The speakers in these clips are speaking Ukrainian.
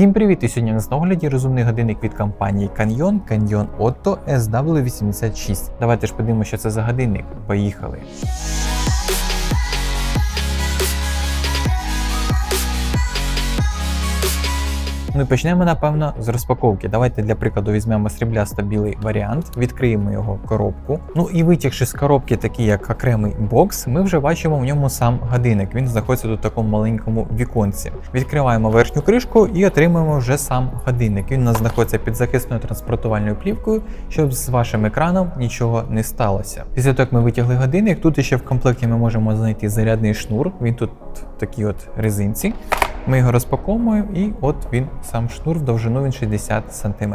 Всім привіт! І сьогодні нас на огляді розумний годинник від компанії Canyon Canyon Otto SW86. Давайте ж подивимося, що це за годинник. Поїхали! Ну і почнемо, напевно, з розпаковки. Давайте для прикладу візьмемо сріблясто білий варіант, відкриємо його коробку. Ну і витягши з коробки такий як окремий бокс, ми вже бачимо в ньому сам годинник. Він знаходиться тут в такому маленькому віконці. Відкриваємо верхню кришку і отримуємо вже сам годинник. Він у нас знаходиться під захисною транспортувальною плівкою, щоб з вашим екраном нічого не сталося. Після того, як ми витягли годинник, тут ще в комплекті ми можемо знайти зарядний шнур. Він тут в такій от резинці. Ми його розпаковуємо, і от він сам шнур в довжину він 60 см.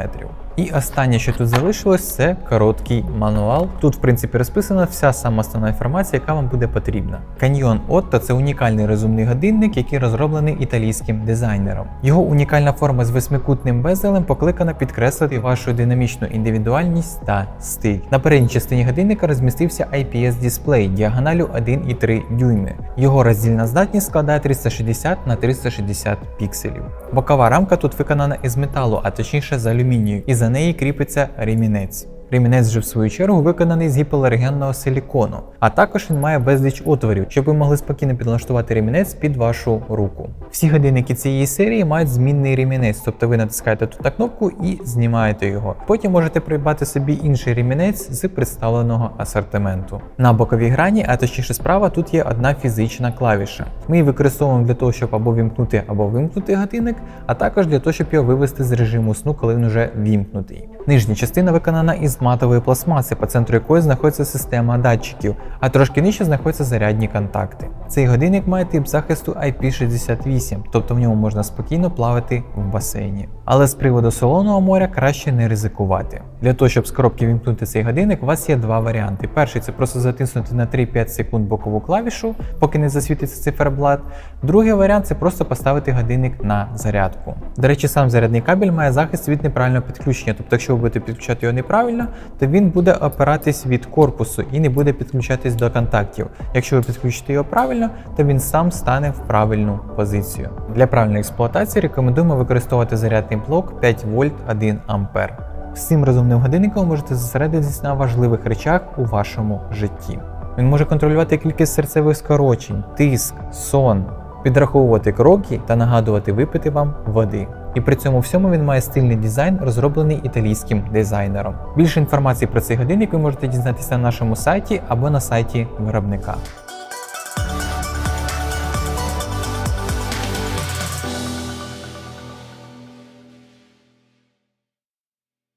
І останнє, що тут залишилось, це короткий мануал. Тут, в принципі, розписана вся сама основна інформація, яка вам буде потрібна. Canyon Otto – це унікальний розумний годинник, який розроблений італійським дизайнером. Його унікальна форма з восьмикутним безелем покликана підкреслити вашу динамічну індивідуальність та стиль. На передній частині годинника розмістився IPS-дисплей діагоналю 1,3 дюйми. Його роздільна здатність складає 360 на 360 пікселів. Бокова рамка тут виконана із металу, а точніше з алюмінію, і за неї кріпиться ремінець. Ремінець же в свою чергу виконаний з гіпоалергенного силікону, а також він має безліч отворів, щоб ви могли спокійно підлаштувати ремінець під вашу руку. Всі годинники цієї серії мають змінний ремінець, тобто ви натискаєте тут на кнопку і знімаєте його. Потім можете придбати собі інший ремінець з представленого асортименту. На боковій грані, а точніше справа, тут є одна фізична клавіша. Ми її використовуємо для того, щоб або вімкнути, або вимкнути годинник, а також для того, щоб його вивести з режиму сну, коли він вже вімкнутий. Нижня частина виконана із матової пластмаси, по центру якої знаходиться система датчиків, а трошки нижче знаходяться зарядні контакти. Цей годинник має тип захисту IP68, тобто в ньому можна спокійно плавати в басейні. Але з приводу солоного моря краще не ризикувати. Для того, щоб з коробки вімкнути цей годинник, у вас є два варіанти. Перший це просто затиснути на 3-5 секунд бокову клавішу, поки не засвітиться циферблат. Другий варіант це просто поставити годинник на зарядку. До речі, сам зарядний кабель має захист від неправильного підключення, тобто, якщо ви будете підключати його неправильно, то він буде опиратись від корпусу і не буде підключатись до контактів. Якщо ви підключите його правильно, то він сам стане в правильну позицію. Для правильної експлуатації рекомендуємо використовувати зарядний блок 5 вольт 1 ампер. З цим розумним годинником ви можете зосередитись на важливих речах у вашому житті. Він може контролювати кількість серцевих скорочень, тиск, сон, підраховувати кроки та нагадувати випити вам води. І при цьому всьому він має стильний дизайн, розроблений італійським дизайнером. Більше інформації про цей годинник ви можете дізнатися на нашому сайті або на сайті виробника.